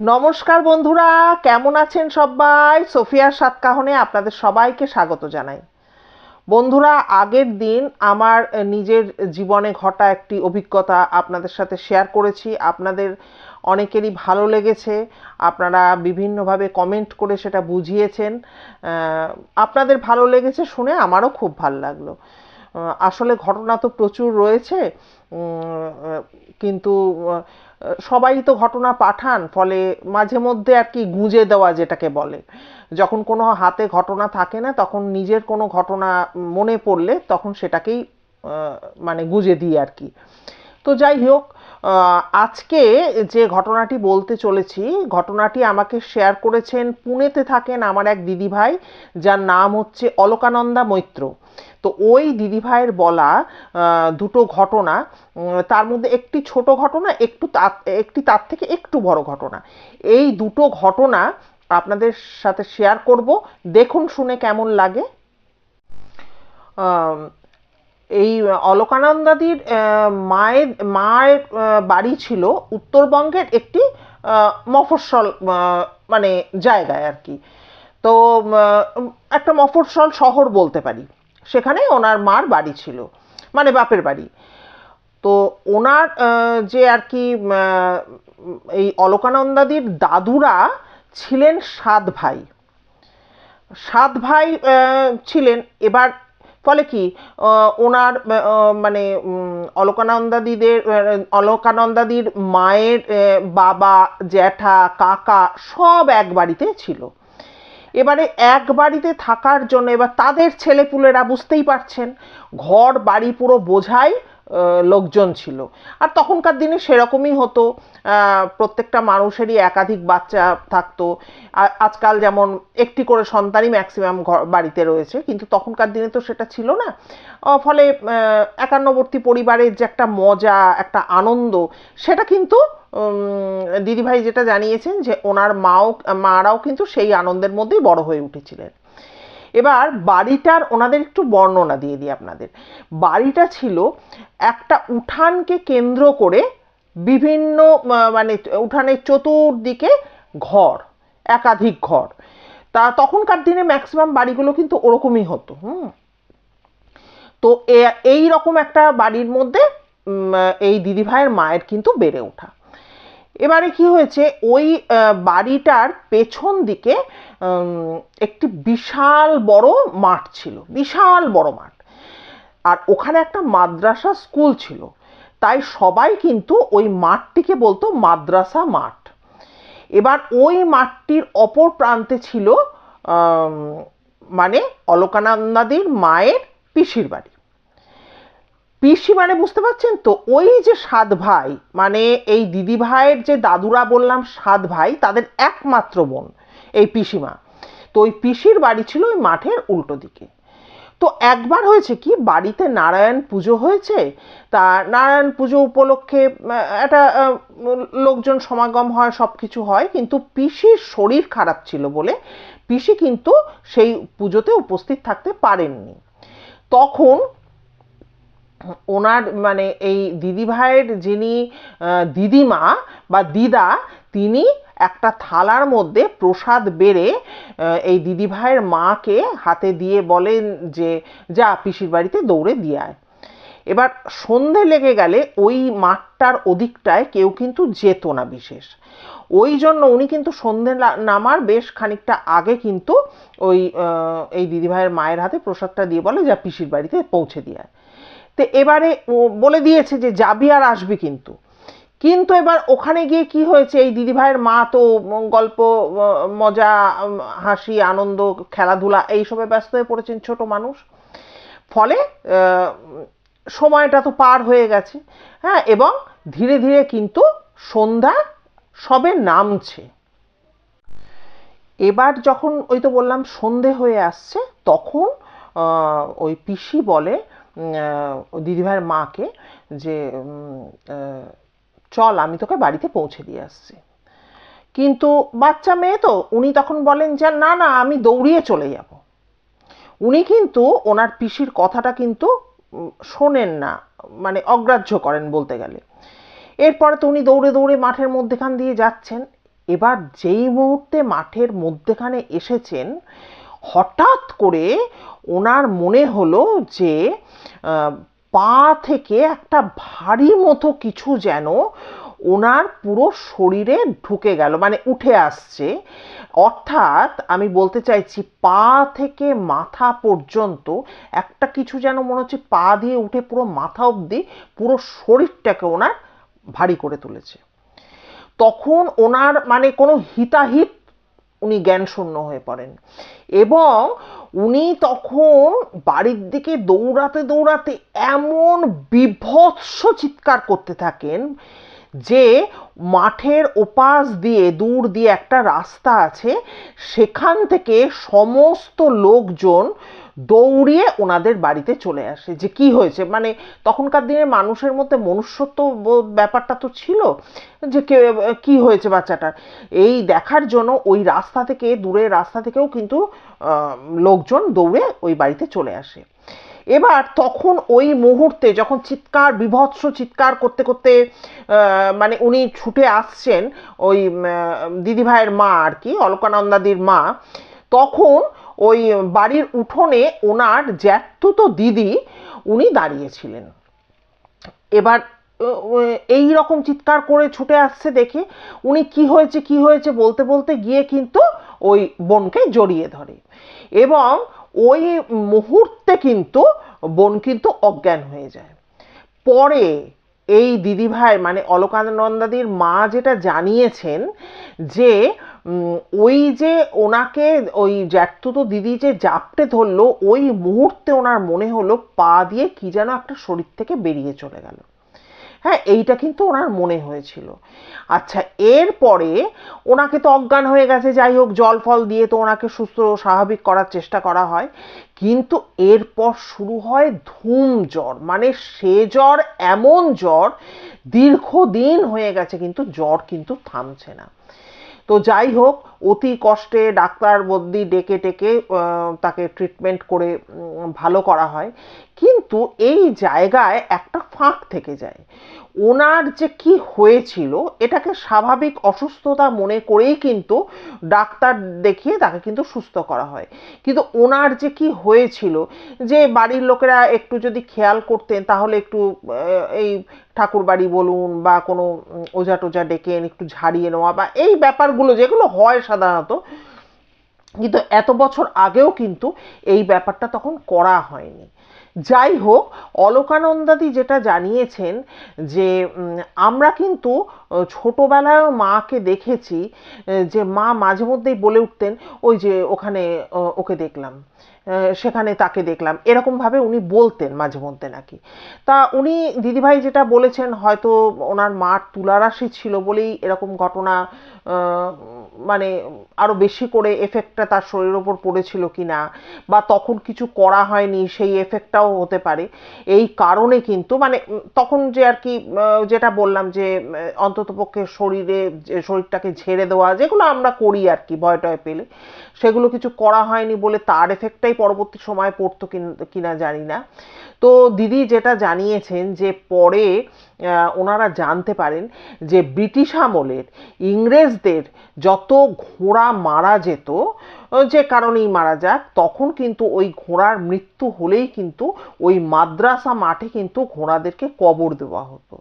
নমস্কার বন্ধুরা, কেমন আছেন সবাই? সোফিয়ার সাতকাহনে আপনাদের সবাইকে স্বাগত জানাই। বন্ধুরা, আগের দিন আমার নিজের জীবনে ঘটা একটি অভিজ্ঞতা আপনাদের সাথে শেয়ার করেছি। আপনাদের অনেকেরই ভালো লেগেছে, আপনারা বিভিন্নভাবে কমেন্ট করে সেটা বুঝিয়েছেন। আপনাদের ভালো লেগেছে শুনে আমারও খুব ভালো লাগল। আসলে ঘটনা তো প্রচুর রয়েছে কিন্তু সবাই তো ঘটনা পাঠান, ফলে মাঝে মধ্যে আর কি গুঁজে দেওয়া যেটাকে বলে। যখন কোনো হাতে ঘটনা থাকে না, তখন নিজের কোনো ঘটনা মনে পড়লে তখন সেটাকেই মানে গুঁজে দিই আর কি। তো যাই হোক আজকে যে ঘটনাটি বলতে চলেছি, ঘটনাটি আমাকে শেয়ার করেছেন পুনেতে থাকেন আমার এক দিদিভাই, যার নাম হচ্ছে অলকানন্দা মৈত্র। তো ওই দিদিভাইয়ের বলা দুটো ঘটনা তার মধ্যে একটি ছোট ঘটনা, একটু একটি তার থেকে একটু বড় ঘটনা। এই দুটো ঘটনা আপনাদের সাথে শেয়ার করব। দেখুন, শুনে কেমন লাগে। এই অলকানন্দাদির মায়ের মায়ের বাড়ি ছিল উত্তরবঙ্গের একটি মফস্বল মানে জায়গায় আর কি। তো একটা মফস্বল শহর বলতে পারি। সেখানে ওনার মার বাড়ি ছিল মানে বাপের বাড়ি। তো ওনার যে আর কি এই অলকানন্দাদির দাদুরা ছিলেন সাত ভাই। সাত ভাই ছিলেন। এবার ফলে কি ওনার মানে অলকানন্দাদিদের অলকানন্দাদির মায়ের বাবা, জ্যাঠা, কাকা সব এক বাড়িতে ছিল। এবারে এক বাড়িতে থাকার জন্য এবার তাদের ছেলেপুলেরা বুঝতেই পারছেন ঘর বাড়ি পুরো বোঝাই লোকজন ছিল। আর তখনকার দিনে সেরকমই হতো। প্রত্যেকটা মানুষেরই একাধিক বাচ্চা থাকতো। আজকাল যেমন একটি করে সন্তানই ম্যাক্সিমাম ঘর, বাড়িতে রয়েছে। কিন্তু তখনকার দিনে তো সেটা ছিল না। ফলে একান্নবর্তী পরিবারের যে একটা মজা, একটা আনন্দ, সেটা কিন্তু দিদিভাই যেটা জানিয়েছেন যে, ওনার মাও, মারাও কিন্তু সেই আনন্দের মধ্যেই বড় হয়ে উঠেছিলেন। এবার বাড়িটার ওনাদের একটু বর্ণনা দিয়ে দিই আপনাদের। বাড়িটা ছিল একটা উঠানকে কেন্দ্র করে বিভিন্ন মানে উঠানের চতুর্দিকে ঘর, একাধিক ঘর। তা তখনকার দিনে ম্যাক্সিমাম বাড়িগুলো কিন্তু ওরকমই হতো, হুম। তো এই রকম একটা বাড়ির মধ্যে এই দিদিভাইয়ের মায়ের কিন্তু বেড়ে ওঠা। এবারে কি হয়েছে? ওই বাড়িটার পেছন দিকে একটি বিশাল বড় মাঠ ছিল। বিশাল বড় মাঠ। আর ওখানে একটা মাদ্রাসা স্কুল ছিল। তাই সবাই কিন্তু ওই মাঠটিকে বলতো মাদ্রাসা মাঠ। এবার ওই মাঠটির অপর প্রান্তে ছিল মানে অলকানন্দাদির মায়ের পিসির বাড়ি। পিসি মানে বুঝতে পারছেন তো? ওই যে সাত ভাই মানে এই দিদি ভাইয়ের যে দাদুরা বললাম সাত ভাই, তাদের একমাত্র বোন, এই পিসিমা। তো ওই পিসির বাড়ি ছিল ওই মাঠের উল্টো দিকে। তো একবার হয়েছে কি, বাড়িতে নারায়ণ পুজো হয়েছে, তা নারায়ণ পুজো উপলক্ষে একটা লোকজন সমাগম হয় সব কিছু হয়, কিন্তু পিসির শরীর খারাপ ছিল বলে পিসি কিন্তু সেই পুজোতে উপস্থিত থাকতে পারেননি। তখন ওনার মানে এই দিদিভাইয়ের যিনি দিদিমা বা দিদা, তিনি একটা থালার মধ্যে প্রসাদ বেড়ে এই দিদিভাইয়ের মাকে হাতে দিয়ে বলেন যে, যা পিসির বাড়িতে দৌড়ে দিয়ে আয়। এবার সন্ধে লেগে গেলে ওই মাঠটার ওদিকটায় কেউ কিন্তু যেত না বিশেষ। ওই জন্য উনি কিন্তু সন্ধে নামার বেশ খানিকটা আগে কিন্তু ওই এই দিদিভাইয়ের মায়ের হাতে প্রসাদটা দিয়ে বলে, যা পিসির বাড়িতে পৌঁছে দিয়ে আয়। তো এবারে বলে দিয়েছে যে যাবি আর আসবি কিন্তু। কিন্তু এবার ওখানে গিয়ে কি হয়েছে? এই দিদিভাইয়ের মা তো গল্প, মজা, হাসি, আনন্দ, খেলাধুলা এইসবে ব্যস্ত হয়ে পড়েছেন ছোট মানুষ। ফলে সময়টা তো পার হয়ে গেছে। হ্যাঁ এবং ধীরে ধীরে কিন্তু সন্ধ্যা সবে নামছে। এবার যখন ওই তো বললাম সন্ধে হয়ে আসছে, তখন ওই পিসি বলে দিদিভাইয়ের মাকে যে চল আমি তোকে বাড়িতে পৌঁছে দিয়ে আসছি। কিন্তু বাচ্চা মেয়ে তো, উনি তখন বলেন যে, না না, আমি দৌড়িয়ে চলে যাব। উনি কিন্তু ওনার পিসির কথাটা কিন্তু শোনেন না মানে অগ্রাহ্য করেন বলতে গেলে। এরপরে তো উনি দৌড়ে দৌড়ে মাঠের মধ্যেখান দিয়ে যাচ্ছেন। এবার যেই মুহূর্তে মাঠের মধ্যেখানে এসেছেন, হঠাৎ করে ওনার মনে হলো যে পা থেকে একটা ভারী মতো কিছু যেন ওনার পুরো শরীরে ঢুকে গেল মানে উঠে আসছে। অর্থাৎ আমি বলতে চাইছি, পা থেকে মাথা পর্যন্ত একটা কিছু যেন মনে হচ্ছে পা দিয়ে উঠে পুরো মাথা অবধি পুরো শরীরটাকে ওনার ভারী করে তুলেছে। তখন ওনার মানে কোনো হিতাহিত উনি জ্ঞানশূন্য হয়ে পড়েন। এবং উনি তখন বাড়ির দিকে দৌড়াতে দৌড়াতে এমন বিভৎস চিৎকার করতে থাকেন যে মাঠের ওপাশ দিয়ে, দূর দিয়ে একটা রাস্তা আছে, সেখান থেকে সমস্ত লোকজন দৌড়িয়ে ওনাদের বাড়িতে চলে আসে যে কি হয়েছে? মানে তখনকার দিনে মানুষের মধ্যে মনুষ্যত্ব ব্যাপারটা তো ছিল যে কি হয়েছে বাচ্চাটার। এই দেখার জন্য ওই রাস্তা থেকে, দূরের রাস্তা থেকেও কিন্তু লোকজন দৌড়ে ওই বাড়িতে চলে আসে। এবার তখন ওই মুহূর্তে যখন চিৎকার, বিভৎস চিৎকার করতে করতে মানে উনি ছুটে আসছেন ওই দিদিভাইয়ের মা আর কি, অলকানন্দাদির মা, তখন ওই বাড়ির উঠোনে ওনার জ্যাঠতুতো দিদি উনি দাঁড়িয়েছিলেন। এবার এই রকম চিৎকার করে ছুটে আসছে দেখে উনি কি হয়েছে কি হয়েছে বলতে বলতে গিয়ে কিন্তু ওই বোনকে জড়িয়ে ধরে এবং ওই মুহূর্তে কিন্তু বোন কিন্তু অজ্ঞান হয়ে যায়। পরে এই দিদিভাই মানে অলকানন্দাদির মা যেটা জানিয়েছেন যে ওই যে ওনাকে, ওই জ্যাঠতুতো দিদি যে জাপটে ধরলো, ওই মুহূর্তে ওনার মনে হলো পা দিয়ে কি যেন একটা শরীর থেকে বেরিয়ে চলে গেল। হ্যাঁ এইটা কিন্তু ওনার মনে হয়েছিল। আচ্ছা এরপরে ওনাকে তো অজ্ঞান হয়ে গেছে, যাই হোক, জল ফল দিয়ে তো ওনাকে সুস্থ স্বাভাবিক করার চেষ্টা করা হয়। কিন্তু এরপর শুরু হয় ধুম জ্বর মানে সে জ্বর এমন জ্বর, দীর্ঘদিন হয়ে গেছে, কিন্তু জ্বর কিন্তু থামছে না। তো যাই হোক, অতি কষ্টে ডাক্তার বদ্যি ডেকে টেকে তাকে ট্রিটমেন্ট করে ভালো করা হয়। কিন্তু এই জায়গায় একটা ফাঁক থেকে যায়। ওনার যে কি হয়েছিল, এটাকে স্বাভাবিক অসুস্থতা মনে করেই কিন্তু ডাক্তার দেখিয়ে তাকে কিন্তু সুস্থ করা হয়। কিন্তু ওনার যে কি হয়েছিল, যে বাড়ির লোকেরা একটু যদি খেয়াল করতেন, তাহলে একটু এই ঠাকুর বাড়ি বলুন বা কোনো ওঝা টোজা ডেকে একটু ঝাড়িয়ে নেওয়া বা এই ব্যাপারগুলো যেগুলো হয় সাধারণত, কিন্তু এত বছর আগেও কিন্তু এই ব্যাপারটা তখন করা হয়নি। যাই হোক অলোকানন্দাদি যেটা জানিয়েছেন যে আমরা কিন্তু ছোটোবেলায় মাকে দেখেছি যে মা মাঝে মধ্যেই বলে উঠতেন, ওই যে ওখানে ওকে দেখলাম। সেখানে তাকে দেখলাম। এরকমভাবে উনি বলতেন মাঝে মধ্যে নাকি। তা উনি দিদিভাই যেটা বলেছেন, হয়তো ওনার মার তুলারাশি ছিল বলেই এরকম ঘটনা মানে আরও বেশি করে এফেক্টটা তার শরীরের ওপর পড়েছিল কিনা বা তখন কিছু করা হয়নি, সেই এফেক্টটাও হতে পারে। এই কারণে কিন্তু মানে তখন যে আর কি যেটা বললাম যে অন্তত পক্ষে শরীরে শরীরটাকে ঝেড়ে দেওয়া, যেগুলো আমরা করি আর কি ভয় টয় পেলে সেগুলো কিছু করা হয়নি বলে তার এফেক্টটাই পরবর্তী সময়ে পড়তো কিন- জানি না। তো দিদি যেটা জানিয়েছেন যে পরে ওনারা জানতে পারেন যে ব্রিটিশ আমলের ইংরেজদের যত ঘোড়া মারা যেত যে কারণেই মারা যাক, তখন কিন্তু ওই ঘোড়ার মৃত্যু হলেই কিন্তু ওই মাদ্রাসা মাঠে কিন্তু ঘোড়াদেরকে কবর দেওয়া হতো।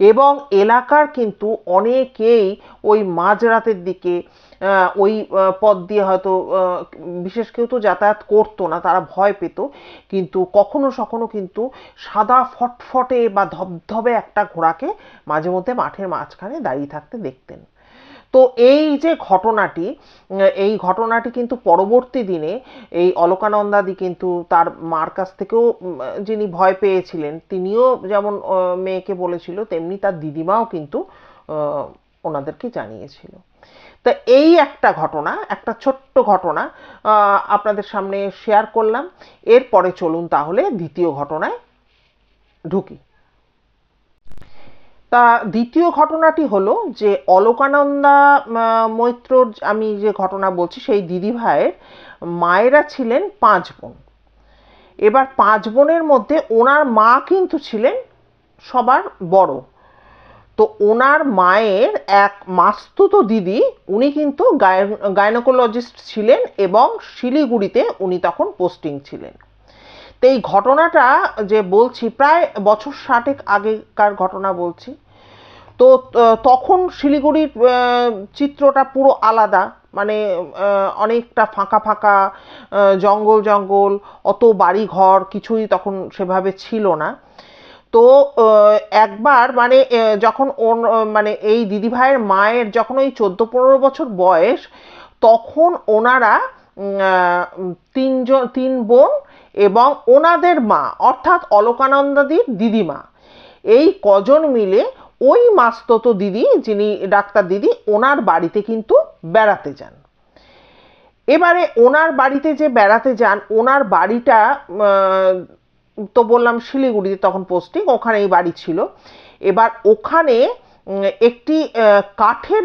এবং এলাকার কিন্তু অনেকেই ওই মাঝরাতের দিকে ওই পথ দিয়ে হয়তো বিশেষ কেউ তো যাতায়াত করতো না, তারা ভয় পেত। কিন্তু কখনো সখনো কিন্তু সাদা ফটফটে বা ধবধবে একটা ঘোড়াকে মাঝে মধ্যে মাঠের মাঝখানে দাঁড়িয়ে থাকতে দেখতেন। তো এই যে ঘটনাটি, এই ঘটনাটি কিন্তু পরবর্তী দিনে এই অলকানন্দাদি কিন্তু তার মার কাছ থেকেও, যিনি ভয় পেয়েছিলেন, তিনিও যেমন মেয়েকে বলেছিল, তেমনি তার দিদিমাও কিন্তু ওনাদেরকে জানিয়েছিল। তা এই একটা ঘটনা, একটা ছোট্ট ঘটনা আপনাদের সামনে শেয়ার করলাম। এরপরে চলুন তাহলে দ্বিতীয় ঘটনায় ঢুকি। তা দ্বিতীয় ঘটনাটি হলো যে অলোকানন্দা মৈত্রর আমি যে ঘটনা বলছি, সেই দিদি ভাইয়ের মায়েরা ছিলেন পাঁচ বোন। এবার পাঁচ বোনের মধ্যে ওনার মা কিন্তু ছিলেন সবার বড়। তো ওনার মায়ের এক মাস্তুতো দিদি, উনি কিন্তু গায়নোকোলজিস্ট ছিলেন এবং শিলিগুড়িতে উনি তখন পোস্টিং ছিলেন। এই ঘটনাটা যে বলছি, প্রায় বছর ষাটেক আগেকার ঘটনা বলছি। তো তখন শিলিগুড়ির চিত্রটা পুরো আলাদা। মানে অনেকটা ফাঁকা ফাঁকা জঙ্গল জঙ্গল, অত বাড়ি ঘর কিছুই তখন সেভাবে ছিল না। তো একবার মানে যখন ওন মানে এই দিদিভাইয়ের মায়ের যখন ওই চোদ্দ পনেরো বছর বয়স, তখন ওনারা তিনজন, তিন বোন এবং ওনাদের মা, অর্থাৎ অলকানন্দাদির দিদিমা। এই কজন মিলে ওই মাস্ততো দিদি, যিনি ডাক্তার দিদি, ওনার বাড়িতে কিন্তু বেড়াতে যান। এবারে ওনার বাড়িতে যে বেড়াতে যান, ওনার বাড়িটা তো বললাম শিলিগুড়িতে তখন পোস্টিং ওখানে এই বাড়ি ছিল। এবার ওখানে একটি কাঠের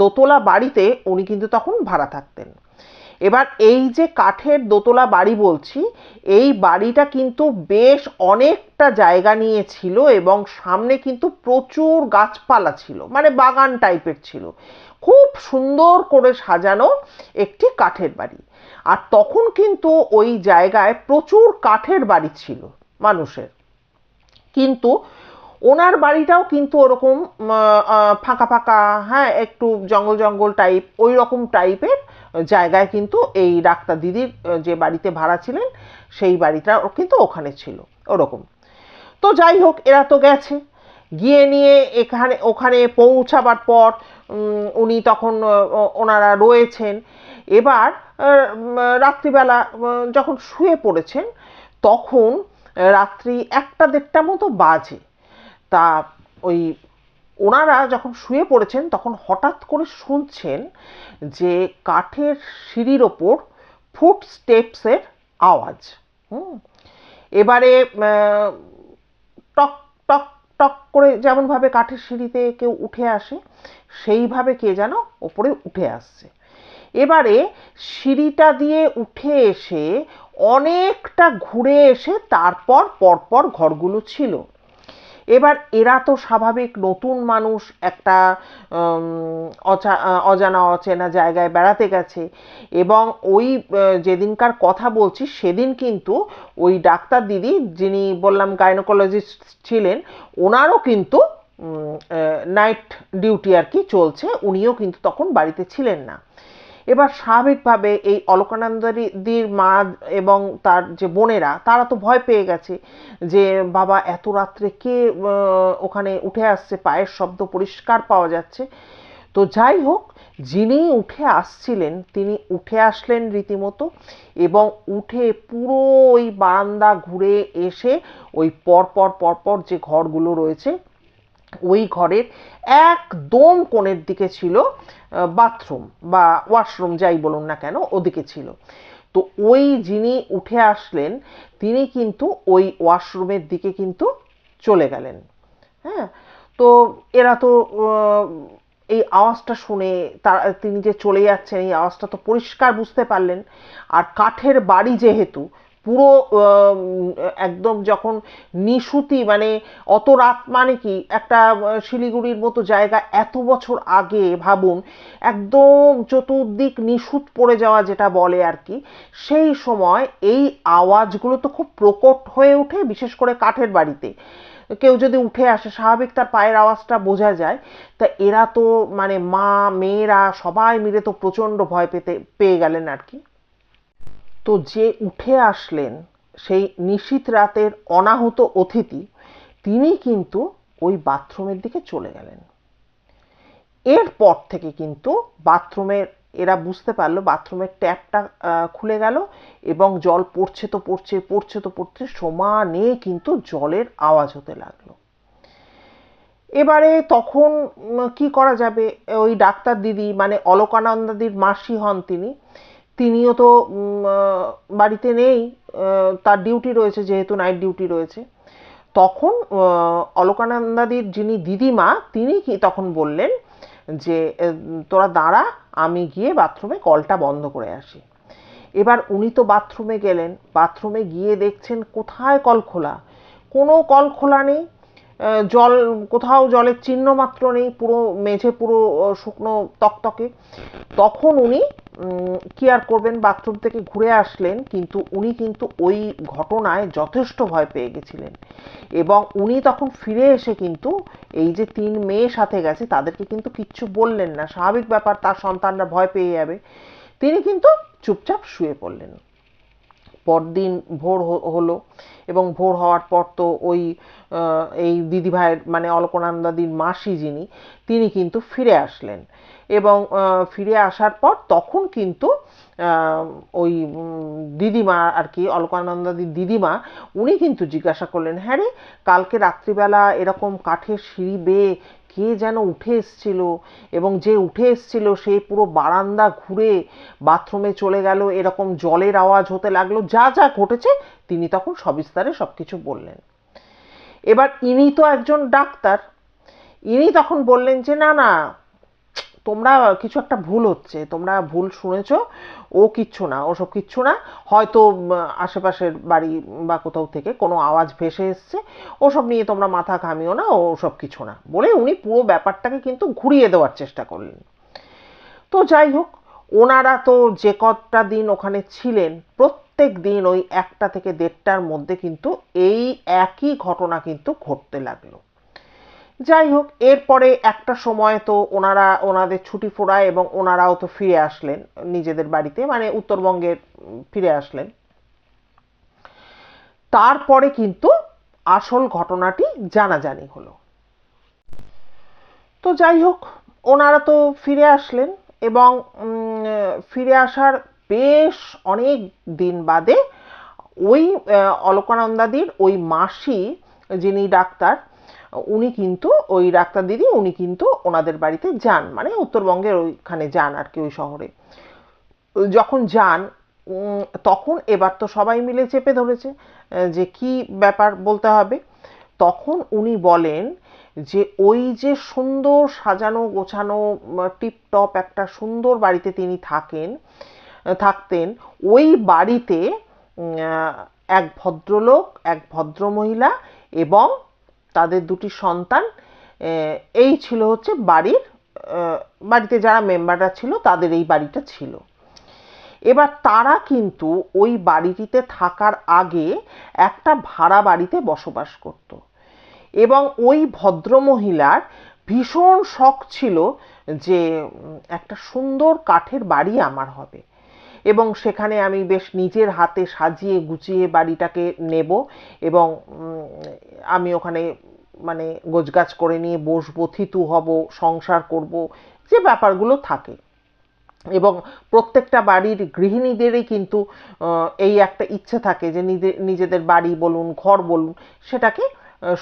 দোতলা বাড়িতে উনি কিন্তু তখন ভাড়া থাকতেন। এবার এই যে কাঠের দোতলা বাড়ি বলছি, এই বাড়িটা কিন্তু বেশ অনেকটা জায়গা নিয়ে ছিল এবং সামনে কিন্তু প্রচুর গাছপালা ছিল মানে বাগান টাইপের ছিল। খুব সুন্দর করে সাজানো একটি কাঠের বাড়ি। আর তখন কিন্তু ওই জায়গায় প্রচুর কাঠের বাড়ি ছিল মানুষের। কিন্তু ওনার বাড়িটাও কিন্তু ওরকম ফাঁকা ফাঁকা হ্যাঁ একটু জঙ্গল জঙ্গল টাইপ ওই রকম টাইপের জায়গায় কিন্তু এই ডাক্তার দিদির যে বাড়িতে ভাড়া ছিলেন, সেই বাড়িটা কিন্তু ওখানে ছিল, ওরকম। তো যাই হোক, এরা তো গেছে। গিয়ে নিয়ে এখানে, ওখানে পৌঁছাবার পর উনি তখন ওনারা রয়েছেন। এবার রাত্রিবেলা যখন শুয়ে পড়েছেন, তখন রাত্রি একটা দেড়টা মতো বাজে। তা ওই ওনারা যখন শুয়ে পড়েছেন, তখন হঠাৎ করে শুনছেন যে কাঠের সিঁড়ির ওপর ফুট স্টেপসের আওয়াজ। হুম? এবারে টক টক টক করে যেমনভাবে কাঠের সিঁড়িতে কেউ উঠে আসে, সেইভাবে কে যেন ওপরে উঠে আসছে। এবারে সিঁড়িটা দিয়ে উঠে এসে অনেকটা ঘুরে এসে তারপর পরপর ঘরগুলো ছিল। এবার এরা তো স্বাভাবিক নতুন মানুষ একটা অজানা, অচেনা জায়গায় বেড়াতে গেছে। এবং ওই যেদিনকার কথা বলছি সেদিন কিন্তু ওই ডাক্তার দিদি যিনি বললাম গাইনোকোলজিস্ট ছিলেন, ওনারও কিন্তু নাইট ডিউটি আর কি চলছে, উনিও কিন্তু তখন বাড়িতে ছিলেন না। এবার স্বাভাবিকভাবে এই অলকানন্দাদির মা এবং তার যে বোনেরা, তারা তো ভয় পেয়ে গেছে যে, বাবা, এত রাত্রে কে ওখানে উঠে আসছে? পায়ের শব্দ পরিষ্কার পাওয়া যাচ্ছে। তো যাই হোক, যিনি উঠে আসছিলেন, তিনি উঠে আসলেন রীতিমতো এবং উঠে পুরো ওই বারান্দা ঘুরে এসে ওই পরপর পরপর যে ঘরগুলো রয়েছে ওই ঘরের একদম কোণের দিকে ছিল বাথরুম বা ওয়াশরুম যাই বলুন না কেন, ওদিকে ছিল। তো ওই যিনি উঠে আসলেন, তিনি কিন্তু ওই ওয়াশরুমের দিকে কিন্তু চলে গেলেন। হ্যাঁ? তো এরা তো এই আওয়াজটা শুনে তার তিনি যে চলে যাচ্ছেন, এই আওয়াজটা তো পরিষ্কার বুঝতে পারলেন। আর কাঠের বাড়ি যেহেতু পুরো একদম যখন নিশুতি মানে অত রাত মানে কি, একটা শিলিগুড়ির মতো জায়গা এত বছর আগে ভাবুন, একদম চতুর্দিক নিশুত পড়ে যাওয়া যেটা বলে আর কি, সেই সময় এই আওয়াজগুলো তো খুব প্রকট হয়ে ওঠে, বিশেষ করে কাঠের বাড়িতে। কেউ যদি উঠে আসে, স্বাভাবিক তার পায়ের আওয়াজটা বোঝা যায়। তা এরা তো মানে মা, মেয়েরা সবাই মিলে তো প্রচণ্ড ভয় পেতে, পেয়ে গেলেন আর কি। তো যে উঠে আসলেন সেই নিশীত রাতের অনাহত অতিথি, তিনি কিন্তু ওই বাথরুমের দিকে চলে গেলেন। এরপর থেকে কিন্তু বাথরুমের, এরা বুঝতে পারল বাথরুমের ট্যাপটা খুলে গেল এবং জল পড়ছে তো পড়ছে পড়ছে তো পড়ছে, সমানে কিন্তু জলের আওয়াজ হতে লাগল। এবারে তখন কি করা যাবে? ওই ডাক্তার দিদি মানে অলকানন্দাদির মাসি হন তিনি। তিনিও তো বাড়িতে নেই তার ডিউটি রয়েছে যেহেতু, নাইট ডিউটি রয়েছে। তখন অলোকানন্দাদির যিনি দিদিমা, তিনি কি তখন বললেন যে তোরা দাঁড়া, আমি গিয়ে বাথরুমে কলটা বন্ধ করে আসি। এবার উনি তো বাথরুমে গেলেন, বাথরুমে গিয়ে দেখছেন কোথায় কল খোলা? কোনো কল খোলা নেই জল, কোথাও জলের চিহ্ন মাত্র নেই, পুরো মেঝে পুরো শুকনো তকতকে। তখন উনি কি আর করবেন, বাথরুম থেকে ঘুরে আসলেন, কিন্তু উনি কিন্তু ওই ঘটনায় যথেষ্ট ভয় পেয়ে গেছিলেন। এবং উনি তখন ফিরে এসে কিন্তু এই যে তিন মেয়ে সাথে গেছে, তাদেরকে কিন্তু কিচ্ছু বললেন না। স্বাভাবিক ব্যাপার, তার সন্তানরা ভয় পেয়ে যাবে। তিনি কিন্তু চুপচাপ শুয়ে পড়লেন। পরদিন ভোর হলো এবং ভোর হওয়ার পর তো ওই এই দিদিভাইয়ের মানে অলকনন্দাদির মাসি যিনি, তিনি কিন্তু ফিরে আসলেন। এবং ফিরে আসার পর তখন কিন্তু ওই দিদিমা আর কি অলকানন্দাদির দিদিমা, উনি কিন্তু জিজ্ঞাসা করলেন হ্যাঁ রে, কালকে রাত্রিবেলা এরকম কাঠের সিঁড়ি বেয়ে কে যেন উঠে এসছিল এবং যে উঠে এসছিল সে পুরো বারান্দা ঘুরে বাথরুমে চলে গেল, এরকম জলের আওয়াজ হতে লাগল, যা যা ঘটেছে তিনি তখন সবিস্তারে সব কিছু বললেন। এবার ইনি তো একজন ডাক্তার, ইনি তখন বললেন যে, না না তোমরা কিছু একটা ভুল হচ্ছে, তোমরা ভুল শুনেছ, ও কিচ্ছু না ওসব কিচ্ছু না। হয়তো আশেপাশের বাড়ি বা কোথাও থেকে কোনো আওয়াজ ভেসে এসছে ওসব নিয়ে তোমরা মাথা ঘামিও না ওসব কিছু না। বলে উনি পুরো ব্যাপারটাকে কিন্তু ঘুরিয়ে দেওয়ার চেষ্টা করলেন। তো যাই হোক, ওনারা তো যে কটা দিন ওখানে ছিলেন, প্রত্যেক দিন ওই একটা থেকে দেড়টার মধ্যে কিন্তু এই একই ঘটনা কিন্তু ঘটতে লাগল। যাই হোক এরপরে একটা সময় তো ওনারা ওনাদের ছুটি ফোড়ায় এবং ওনারাও তো ফিরে আসলেন নিজেদের বাড়িতে মানে উত্তরবঙ্গে ফিরে আসলেন। তারপরে কিন্তু আসল ঘটনাটি জানাজানি হলো। তো যাই হোক ওনারা তো ফিরে আসলেন এবং ফিরে আসার বেশ অনেক দিন বাদে ওই অলকানন্দাদির ওই মাসি যিনি ডাক্তার উনি কিন্তু, ওই ডাক্তার দিদি, উনি কিন্তু ওনাদের বাড়িতে যান মানে উত্তরবঙ্গের ওইখানে যান আর কি, ওই শহরে। যখন যান তখন এবার তো সবাই মিলে চেপে ধরেছে যে কি ব্যাপার বলতে হবে। তখন উনি বলেন যে, ওই যে সুন্দর সাজানো গোছানো টিপটপ একটা সুন্দর বাড়িতে তিনি থাকেন, থাকতেন, ওই বাড়িতে এক ভদ্রলোক, এক ভদ্রমহিলা এবং তাদের দুটি সন্তান এই ছিল হচ্ছে বাড়ির বাড়িতে যারা মেম্বাররা ছিল তাদের এই বাড়িটা ছিল। এবার তারা কিন্তু ওই বাড়িটিতে থাকার আগে একটা ভাড়া বাড়িতে বসবাস করত। এবং ওই ভদ্রমহিলার ভীষণ শখ ছিল যে একটা সুন্দর কাঠের বাড়ি আমার হবে। এবং সেখানে আমি বেশ নিজের হাতে সাজিয়ে গুছিয়ে বাড়িটাকে নেব এবং আমি ওখানে মানে গোছগাছ করে নিয়ে বসবো, থিতু হব, সংসার করব, যে ব্যাপারগুলো থাকে। এবং প্রত্যেকটা বাড়ির গৃহিণীদেরই কিন্তু এই একটা ইচ্ছে থাকে যে নিজে, নিজেদের বাড়ি বলুন, ঘর বলুন, সেটাকে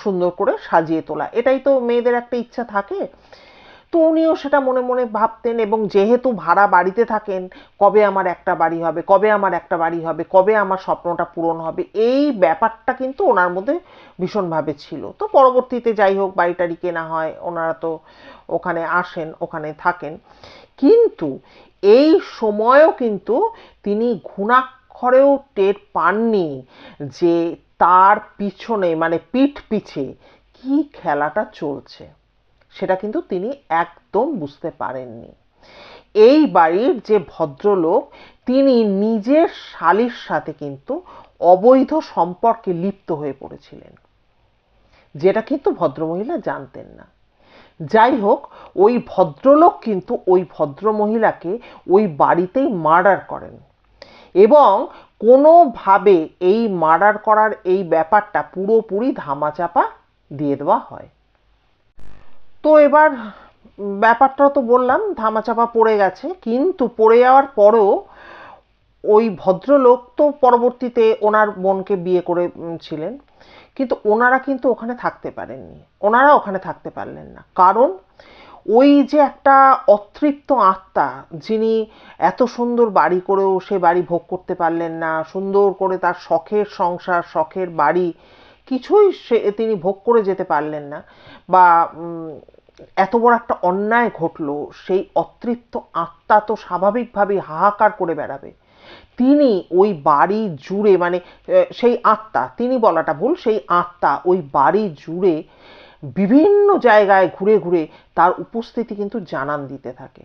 সুন্দর করে সাজিয়ে তোলা। এটাই তো মেয়েদের একটা ইচ্ছা থাকে। তো উনিও সেটা মনে মনে ভাবতেন এবং যেহেতু ভাড়া বাড়িতে থাকেন, কবে আমার একটা বাড়ি হবে, কবে আমার একটা বাড়ি হবে, কবে আমার স্বপ্নটা পূরণ হবে, এই ব্যাপারটা কিন্তু ওনার মধ্যে ভীষণভাবে ছিল। তো পরবর্তীতে যাই হোক বাড়িটারি কেনা হয়, ওনারা তো ওখানে আসেন, ওখানে থাকেন। কিন্তু এই সময়ও কিন্তু তিনি ঘুণাক্ষরেও টের পাননি যে তার পিছনে মানে পিঠ পিছে কি খেলাটা চলছে। সেটা কিন্তু তিনি একদম বুঝতে পারেননি। এই বাড়ির যে ভদ্রলোক, তিনি নিজের শালির সাথে কিন্তু অবৈধ সম্পর্কে লিপ্ত হয়ে পড়েছিলেন, যেটা কিন্তু ভদ্রমহিলা জানতেন না। যাই হোক, ওই ভদ্রলোক কিন্তু ওই ভদ্রমহিলাকে ওই বাড়িতেই মার্ডার করেন এবং কোনোভাবে এই মার্ডার করার এই ব্যাপারটা পুরোপুরি ধামাচাপা দিয়ে দেওয়া হয়। তো এবার ব্যাপারটা তো বললাম ধামাচাপা পড়ে গেছে কিন্তু পড়ে যাওয়ার পরেও ওই ভদ্রলোক তো পরবর্তীতে ওনার বোনকে বিয়ে করে উম, ছিলেন। কিন্তু ওনারা কিন্তু ওখানে থাকতে পারেননি ওনারা ওখানে থাকতে পারলেন না। কারণ ওই যে একটা অতৃপ্ত আত্মা যিনি এত সুন্দর বাড়ি করেও সে বাড়ি ভোগ করতে পারলেন না সুন্দর করে তার শখের সংসার শখের বাড়ি কিছুই সে তিনি ভোগ করে যেতে পারলেন না বা এত বড় একটা অন্যায় ঘটলো, সেই অতৃপ্ত আত্মা তো স্বাভাবিকভাবেই হাহাকার করে বেড়াবে। তিনি ওই বাড়ি জুড়ে মানে সেই আত্মা, তিনি বলাটা ভুল, সেই আত্মা ওই বাড়ি জুড়ে বিভিন্ন জায়গায় ঘুরে ঘুরে তার উপস্থিতি কিন্তু জানান দিতে থাকে।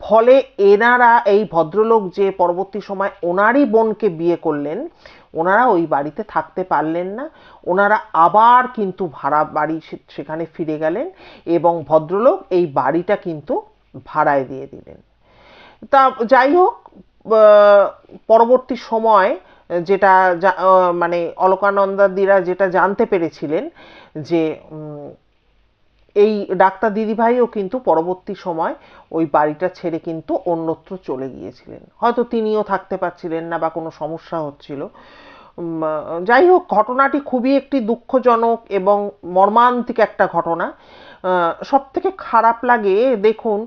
ফলে এনারা, এই ভদ্রলোক যে পরবর্তী সময় ওনারই বোনকে বিয়ে করলেন ওনারা ওই বাড়িতে থাকতে পারলেন না। ওনারা আবার কিন্তু ভাড়া বাড়ি সেখানে ফিরে গেলেন এবং ভদ্রলোক এই বাড়িটা কিন্তু ভাড়ায় দিয়ে দিলেন। তা যাই হোক পরবর্তী সময় যেটা মানে অলকানন্দাদিরা যেটা জানতে পেরেছিলেন যে এই ডাক্তার দিদিভাইও কিন্তু পরবর্তী সময় ওই বাড়িটা ছেড়ে কিন্তু অন্যত্র চলে গিয়েছিলেন। হয়তো তিনিও থাকতে পারছিলেন না বা কোনো সমস্যা হচ্ছিল। যাই হোক, ঘটনাটি খুবই একটি দুঃখজনক এবং মর্মান্তিক একটা ঘটনা। সব থেকে খারাপ লাগে, দেখুন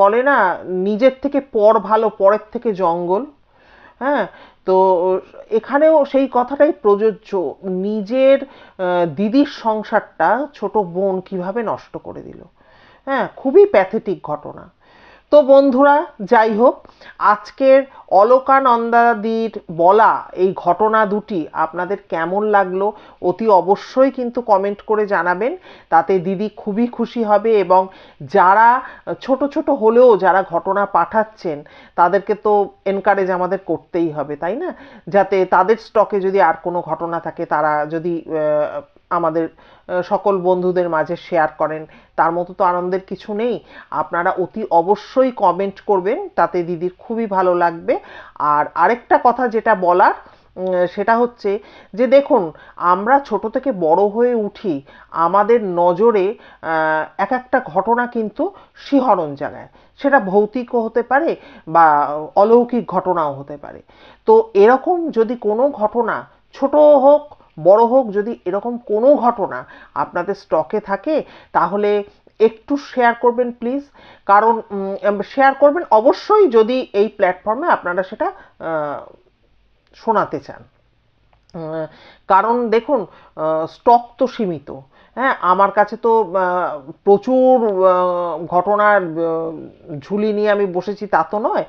বলে না, নিজের থেকে পর ভালো, পরের থেকে জঙ্গল। হ্যাঁ তো এখানেও সেই কথাটাই প্রযোজ্য। নিজের দিদির সংসারটা ছোট বোন কীভাবে নষ্ট করে দিল? হ্যাঁ খুবই প্যাথেটিক ঘটনা। তো বন্ধুরা, যাই হোক, আজকের অলোকানন্দাদির বলা এই ঘটনা দুটি আপনাদের কেমন লাগল অতি অবশ্যই কিন্তু কমেন্ট করে জানাবেন, তাতে দিদি খুবই খুশি হবে এবং যারা ছোট ছোট হলেও যারা ঘটনা পাঠাচ্ছেন, তাদেরকে তো এনকারেজ আমাদের করতেই হবে, তাই না? যাতে তাদের স্টকে যদি আর কোনো ঘটনা থাকে, তারা যদি আমাদের সকল বন্ধুদের মাঝে শেয়ার করেন। তার মতো তো আনন্দের কিছু নেই। আপনারা অতি অবশ্যই কমেন্ট করবেন, তাতে দিদির খুবই ভালো লাগবে। আর আরেকটা কথা যেটা বলার সেটা হচ্ছে যে দেখুন, আমরা ছোট থেকে বড় হয়ে উঠি, আমাদের নজরে এক একটা ঘটনা কিন্তু শিহরণ জাগায়। সেটা ভৌতিকও হতে পারে বা অলৌকিক ঘটনাও হতে পারে। তো এরকম যদি কোনো ঘটনা ছোট হোক বড় হোক, যদি এরকম কোনো ঘটনা আপনাদের স্টকে থাকে, তাহলে একটু শেয়ার করবেন প্লিজ কারণ শেয়ার করবেন অবশ্যই যদি এই প্ল্যাটফর্মে আপনারা সেটা শোনাতে চান। কারণ দেখুন স্টক তো সীমিত। হ্যাঁ আমার কাছে তো প্রচুর ঘটনার ঝুলি নিয়ে আমি বসেছি, তা তো নয়।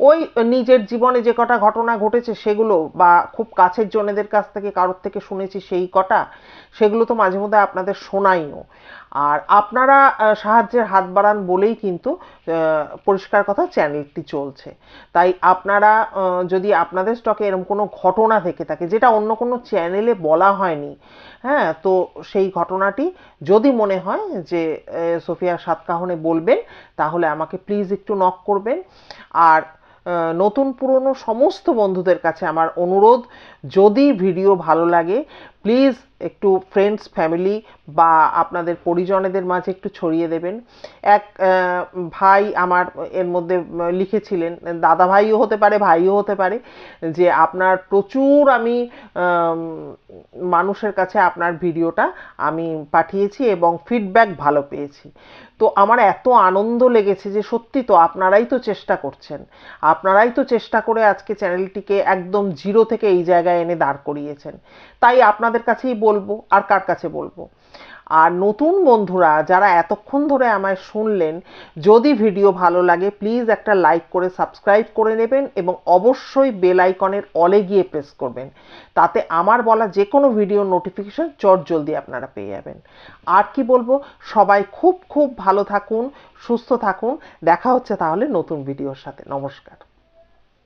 ওই নিজের জীবনে যে কটা ঘটনা ঘটেছে সেগুলো বা খুব কাছের জনেদের কাছ থেকে, কারোর থেকে শুনেছি সেই কটা, সেগুলো তো মাঝে মধ্যে আপনাদের শোনাইও। আর আপনারা সাহায্যের হাত বাড়ান বলেই কিন্তু পরিষ্কার কথা চ্যানেলটি চলছে। তাই আপনারা যদি আপনাদের স্টকে এরকম কোনো ঘটনা থেকে থাকে, যেটা অন্য কোনো চ্যানেলে বলা হয়নি হ্যাঁ তো সেই ঘটনাটি যদি মনে হয় যে সোফিয়া সাতকাহনে বলবেন, তাহলে আমাকে প্লিজ একটু নক করবেন। আর নতুন পুরনো সমস্ত বন্ধুদের কাছে আমার অনুরোধ। যদি ভিডিও ভালো লাগে প্লিজ একটু ফ্রেন্ডস ফ্যামিলি বা আপনাদের পরিজনেদের মাঝে একটু ছড়িয়ে দেবেন। এক ভাই আমার এর মধ্যে লিখেছিলেন, দাদা ভাইও হতে পারে, ভাইও হতে পারে, যে আপনার প্রচুর আমি মানুষের কাছে আপনার ভিডিওটা আমি পাঠিয়েছি এবং ফিডব্যাক ভালো পেয়েছি। তো আমার এত আনন্দ লেগেছে যে সত্যি তো আপনারাই তো চেষ্টা করছেন। আপনারাই তো চেষ্টা করে আজকে চ্যানেলটিকে একদম জিরো থেকে এই জায়গায় এনে দাঁড় করিয়েছেন। তাই আপনাদের কাছেই বলব, আর কার কাছে বলব? আর নতুন বন্ধুরা, যারা এতক্ষণ ধরে আমায় শুনলেন, যদি ভিডিও ভালো লাগে প্লিজ একটা লাইক করে সাবস্ক্রাইব করে নেবেন এবং অবশ্যই বেল আইকনের অলে গিয়ে প্রেস করবেন। তাতে আমার বলা যে কোনো ভিডিও নোটিফিকেশন চট জলদি আপনারা পেয়ে যাবেন। আর কি বলব, সবাই খুব খুব ভালো থাকুন, সুস্থ থাকুন। দেখা হচ্ছে তাহলে নতুন ভিডিওর সাথে। নমস্কার।